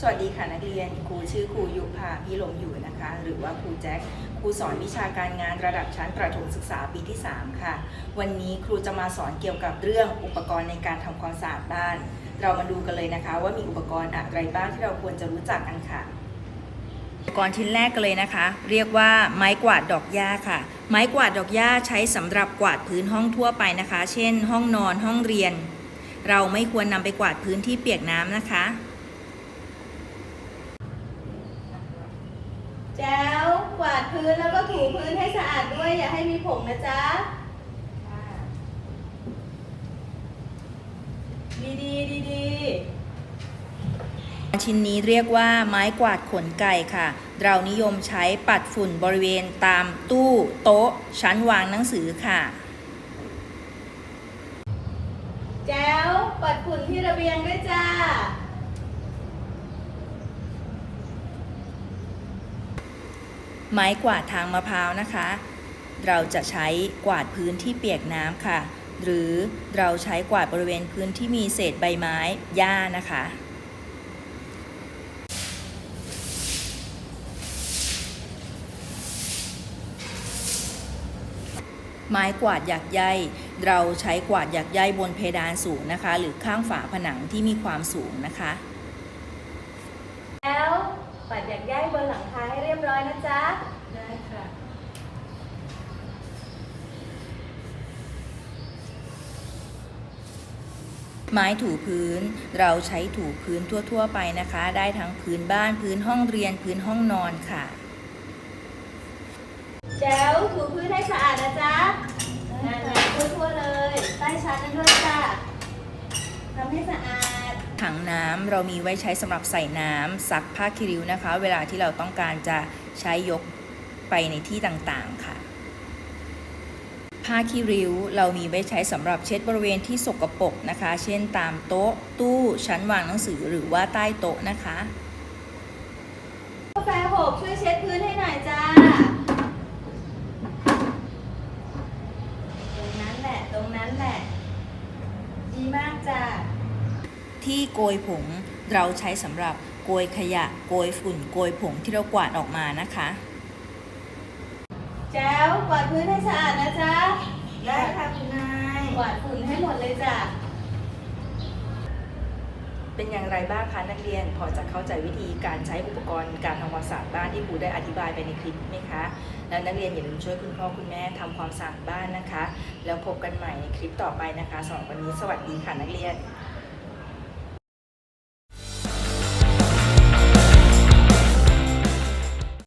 สวัสดีค่ะนักเรียนครูชื่อครูยุพาพี่ลมอยู่นะคะ หรือว่าครูแจ็คครูสอนวิชาการงานระดับชั้นประถมศึกษาปีที่ 3 ค่ะ วันนี้ครูจะมาสอนเกี่ยวกับเรื่องอุปกรณ์ในการทำความสะอาดบ้าน เรามาดูกันเลยนะคะ ว่ามีอุปกรณ์อะไรบ้างที่เราควรจะรู้จักกันค่ะ อุปกรณ์ชิ้นแรกกันเลยนะคะ เรียกว่าไม้กวาดดอกหญ้าค่ะ ไม้กวาดดอกหญ้าใช้สำหรับกวาดพื้นห้องทั่วไปนะคะ เช่น ห้องนอนห้องเรียน เราไม่ควรนำไปกวาดพื้นที่เปียกน้ำนะคะ แจ้วกวาด พื้นแล้วก็ถูพื้นให้สะอาดด้วย อย่าให้มีผงนะจ๊ะดีดีดีดีชิ้นนี้เรียกว่าไม้กวาดขนไก่ค่ะ เรานิยมใช้ปัดฝุ่นบริเวณตามตู้โต๊ะ ชั้นวางหนังสือค่ะ แจ้วปัดฝุ่นที่ระเบียงด้วยจ้า ไม้กวาดทางมะพร้าวนะคะ เราจะใช้กวาดพื้นที่เปียกน้ำค่ะ หรือเราใช้กวาดบริเวณพื้นที่มีเศษใบไม้หญ้านะคะไม้กวาดหยักใยเราใช้กวาดหยักใยบนเพดานสูงนะคะ หรือข้างฝาผนังที่มีความสูงนะคะแจ้วปัดหยักย้ายบนหลังคา ยบร้อยนะจ๊ะ ได้ค่ะ ไม้ถูพื้นเราใช้ถูพื้นทั่ว ๆ ไปนะคะ ได้ทั้งพื้นบ้านพื้นห้องเรียนพื้นห้องนอนค่ะแจ้วถูพื้นให้สะอาดนะจ๊ะนั่นแหละทั่วๆเลย ใต้ชั้นนั่นด้วยจ้ะทำให้สะอาด ถังน้ำเรามีไว้ใช้สำหรับใส่น้ำซักผ้าคีริ้วนะคะ เวลาที่เราต้องการจะใช้ยกไปในที่ต่างๆค่ะ ผ้าคีริ้วเรามีไว้ใช้สำหรับเช็ดบริเวณที่สกปรกนะคะ เช่นตามโต๊ะตู้ชั้นวางหนังสือหรือว่าใต้โต๊ะนะคะกาแฟหกช่วยเช็ดพื้นให้หน่อยจ้าตรงนั้นแหละตรงนั้นแหละ ดีมากจ้า ที่โกยผงเราใช้สำหรับโกยขยะ โกยฝุ่น โกยผงที่เรากวาดออกมานะคะแจ้วกวาดพื้นให้สะอาดนะจ๊ะได้ค่ะคุณนายกวาดฝุ่นให้หมดเลยจ้ะเป็นอย่างไรบ้างคะนักเรียนพอจะเข้าใจวิธีการใช้อุปกรณ์การทำความสะอาดบ้านที่ครูได้อธิบายไปในคลิปไหมคะ แล้วนักเรียนอย่าลืมช่วยคุณพ่อคุณแม่ทำความสะอาดบ้านนะคะ แล้วพบกันใหม่ในคลิปต่อไปนะคะสำหรับวันนี้สวัสดีค่ะนักเรียนส